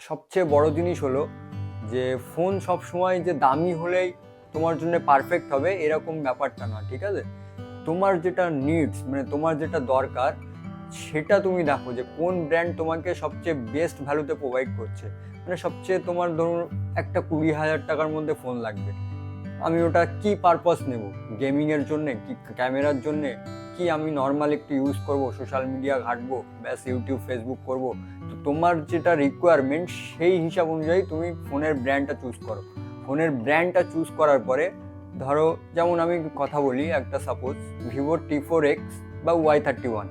সবচেয়ে বড় জিনিস হলো যে ফোন সব সময় যে দামি হলেই তোমার জন্য পারফেক্ট হবে, এরকম ব্যাপারটা না ঠিক আছে? তোমার যেটা নিডস মানে তোমার যেটা দরকার, সেটা তুমি দেখো যে কোন ব্র্যান্ড তোমাকে সবচেয়ে বেস্ট ভ্যালুতে প্রোভাইড করছে। মানে সবচেয়ে তোমার ধরুন একটা কুড়ি হাজার টাকার মধ্যে ফোন লাগবে। আমি ওটা কি পারপাস নেব? গেমিংয়ের জন্যে, কি ক্যামেরার জন্যে? কি আমি নর্মাল একটু ইউজ করব? সোশ্যাল মিডিয়া ঘাঁটবো? ব্যাস ইউটিউব ফেসবুক করব? তোমার যেটা রিকোয়ারমেন্ট সেই হিসাব অনুযায়ী তুমি ফোনের ব্র্যান্ডটা চুজ করো। ফোনের ব্র্যান্ডটা চুজ করার পরে, ধরো যেমন আমি কথা বলি, একটা suppose Vivo T four X বা Y thirty one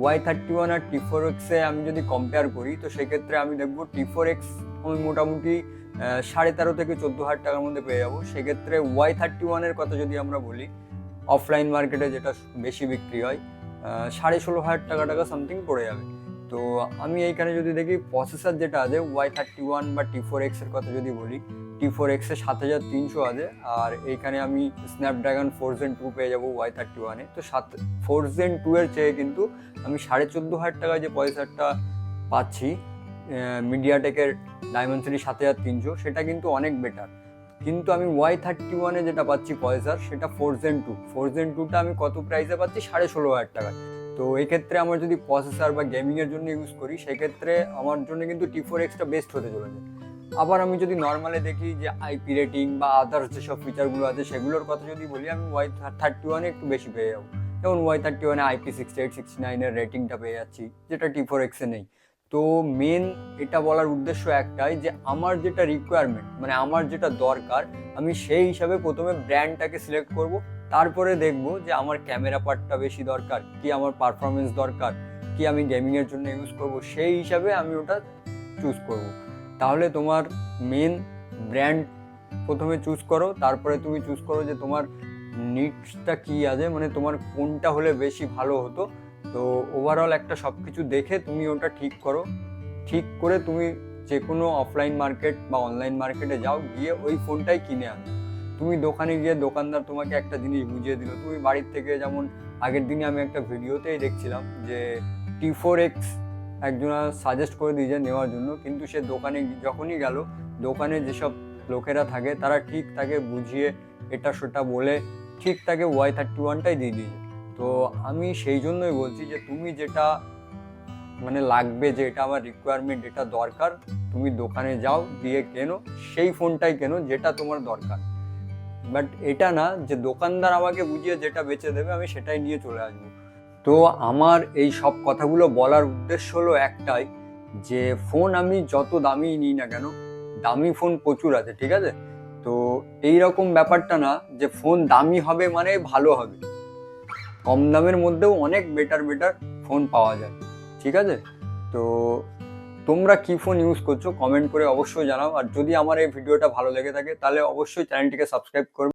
Y thirty one আর টি ফোর এক্সে আমি যদি কম্পেয়ার করি, তো সেক্ষেত্রে আমি দেখব টি ফোর এক্স আমি মোটামুটি সাড়ে তেরো থেকে চোদ্দ হাজার টাকার মধ্যে পেয়ে যাব। সেক্ষেত্রে ওয়াই থার্টি ওয়ানের কথা যদি আমরা বলি অফলাইন মার্কেটে যেটা বেশি বিক্রি হয় সাড়ে ষোলো হাজার টাকা টাকা সামথিং পড়ে যাবে। তো আমি এইখানে যদি দেখি প্রসেসর যেটা আছে ওয়াই থার্টি ওয়ান বা টি ফোর এক্সের কথা যদি বলি টি ফোর এক্সে সাত হাজার তিনশো আছে আর এইখানে আমি স্ন্যাপড্রাগন ফোর জেন টু পেয়ে যাব ওয়াই থার্টি ওয়ানে তো সাত ফোর জেন টু এর চেয়ে কিন্তু আমি সাড়ে চোদ্দ হাজার টাকায় যে পয়সাটা পাচ্ছি মিডিয়াটেকের ডায়মন্ডসিটি সাত হাজার তিনশো, সেটা কিন্তু অনেক বেটার কিন্তু আমি ওয়াই থার্টি ওয়ানে যেটা পাচ্ছি পয়সার সেটা four gen two four gen টুটা আমি কত প্রাইসে পাচ্ছি? সাড়ে ষোলো হাজার টাকায়। তো এই ক্ষেত্রে আমার যদি প্রসেসার বা গেমিংয়ের জন্য ইউজ করি, সেক্ষেত্রে আমার জন্য কিন্তু টি ফোর এক্সটা বেস্ট হতে চলেছে। আবার আমি যদি নর্মালে দেখি যে আইপি রেটিং বা আদার্স যেসব ফিচারগুলো আছে, সেগুলোর কথা যদি বলি, আমি ওয়াই থার্টি ওয়ানে একটু বেশি পেয়ে যাব। যেমন ওয়াই থার্টি ওয়ানে আইপি সিক্সটি এইট সিক্সটি নাইনের রেটিংটা পেয়ে যাচ্ছি, যেটা টি ফোর এক্সে নেই। তো মেন এটা বলার উদ্দেশ্য একটাই যে, আমার যেটা রিকোয়ারমেন্ট মানে আমার যেটা দরকার, আমি সেই হিসাবে প্রথমে ব্র্যান্ডটাকে সিলেক্ট করব। তারপরে দেখব যে আমার ক্যামেরা পার্টটা বেশি দরকার, কি আমার পারফরমেন্স দরকার, কি আমি গেমিংয়ের জন্য ইউজ করব, সেই হিসাবে আমি ওটা চুজ করব। তাহলে তোমার মেন ব্র্যান্ড প্রথমে চুজ করো, তারপরে তুমি চুজ করো যে তোমার নিডসটা কি আছে মানে তোমার কোনটা হলে বেশি ভালো হতো। তো ওভারঅল একটা সব কিছু দেখে তুমি ওটা ঠিক করো। ঠিক করে তুমি যে কোনো অফলাইন মার্কেট বা অনলাইন মার্কেটে যাও, গিয়ে ওই ফোনটাই কিনে আনো। তুমি দোকানে গিয়ে দোকানদার তোমাকে একটা জিনিস বুঝিয়ে দিল। তুমি বাড়ির থেকে যেমন আগের দিনে আমি একটা ভিডিওতেই দেখছিলাম যে টি ফোর এক্স একজনা সাজেস্ট করে দিয়েছে নেওয়ার জন্য, কিন্তু সে দোকানে যখনই গেল, দোকানে যেসব লোকেরা থাকে তারা ঠিক তাকে বুঝিয়ে এটা সেটা বলে ঠিক তাকে ওয়াই থার্টি ওয়ানটাই দিয়ে দিয়েছে। তো আমি সেই জন্যই বলছি যে তুমি যেটা মানে লাগবে যে এটা আমার রিকোয়ারমেন্ট এটা দরকার, তুমি দোকানে যাও দিয়ে কেনো, সেই ফোনটাই কেনো যেটা তোমার দরকার। বাট এটা না যে দোকানদার আমাকে বুঝিয়ে যেটা বেচে দেবে আমি সেটাই নিয়ে চলে আসব। তো আমার এই সব কথাগুলো বলার উদ্দেশ্য হলো একটাই, যে ফোন আমি যত দামি নিই না কেন, দামি ফোন প্রচুর আছে, ঠিক আছে? তো এই রকম ব্যাপারটা না যে ফোন দামি হবে মানে ভালো হবে। কম দামের মধ্যেও অনেক বেটার বেটার ফোন পাওয়া যায়, ঠিক আছে? তো তোমরা কি ফোন ইউজ করছ কমেন্ট করে অবশ্যই জানাও। আর যদি আমার এই ভিডিওটা ভালো লেগে থাকে, তাহলে অবশ্যই চ্যানেলটিকে সাবস্ক্রাইব করবে।